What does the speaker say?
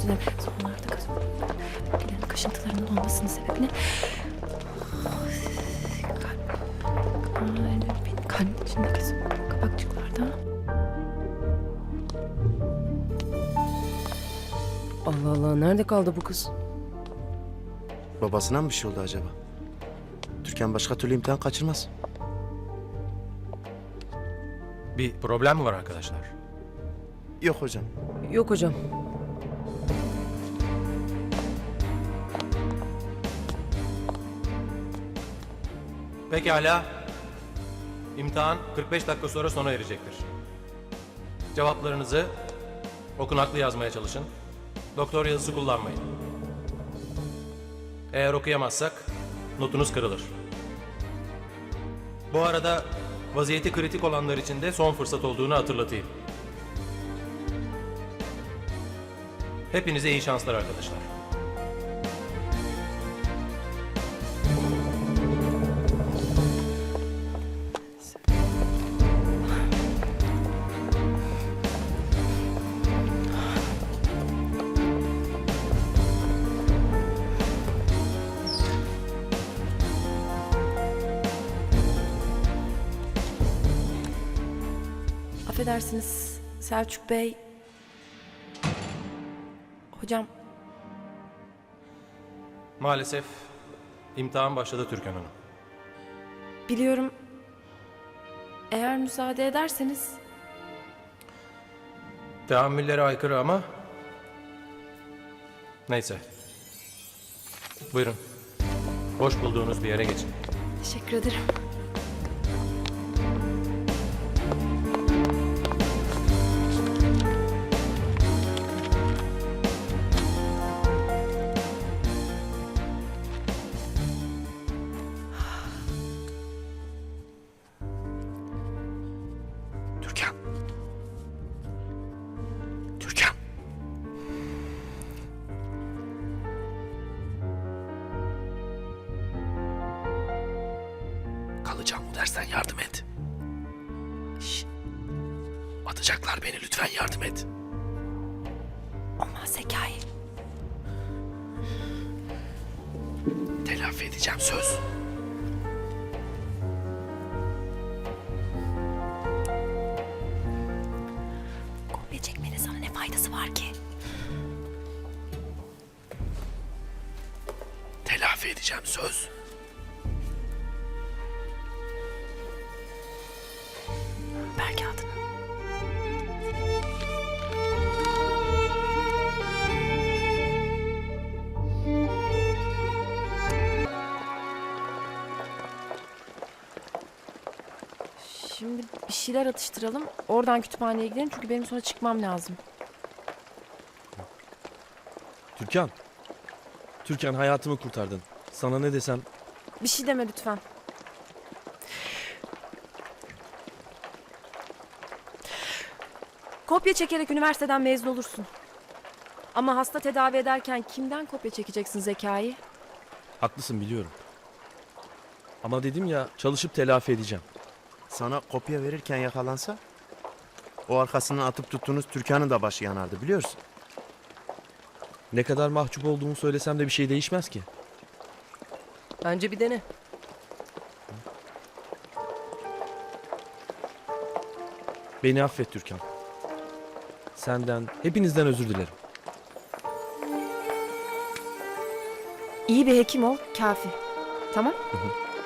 özür dilerim. Sonlarda. Bölgelerin kaşıntılarının olmasının sebebini... Kalp... Kalp içinde kız kapakçıklarda. Allah Allah nerede kaldı bu kız? Babasına mı bir şey oldu acaba? Türkan başka türlü imtihan kaçırmaz. Bir problem mi var arkadaşlar? Yok hocam. Yok hocam. Pekala. İmtihan 45 dakika sonra sona erecektir. Cevaplarınızı okunaklı yazmaya çalışın. Doktor yazısı kullanmayın. Eğer okuyamazsak notunuz kırılır. Bu arada vaziyeti kritik olanlar için de son fırsat olduğunu hatırlatayım. Hepinize iyi şanslar arkadaşlar. Affedersiniz Selçuk Bey. Hocam Maalesef imtihan başladı Türkan Hanım. biliyorum eğer müsaade ederseniz Teamüllere aykırı ama... Neyse. Buyurun. Boş bulduğunuz bir yere geçin. teşekkür ederim. Dersten yardım et. Şşt. Atacaklar beni lütfen yardım et. Olmaz Zekai. Telafi edeceğim söz. Kopya çekmenin sana ne faydası var ki? Telafi edeceğim söz. Ver kağıdını. Şimdi bir şeyler atıştıralım. Oradan kütüphaneye gidelim çünkü benim sonra çıkmam lazım. Türkan. Türkan hayatımı kurtardın. Sana ne desem Bir şey deme lütfen. Kopya çekerek üniversiteden mezun olursun. Ama hasta tedavi ederken kimden kopya çekeceksin zekayı? haklısın biliyorum. Ama dedim ya çalışıp telafi edeceğim. Sana kopya verirken yakalansa o arkasından atıp tuttuğunuz Türkan'ın da başı yanardı biliyorsun. Ne kadar mahcup olduğumu söylesem de bir şey değişmez ki. Bence bir dene. Beni affet Türkan. Senden, hepinizden özür dilerim. İyi bir hekim ol, kafi. Tamam? Hı hı.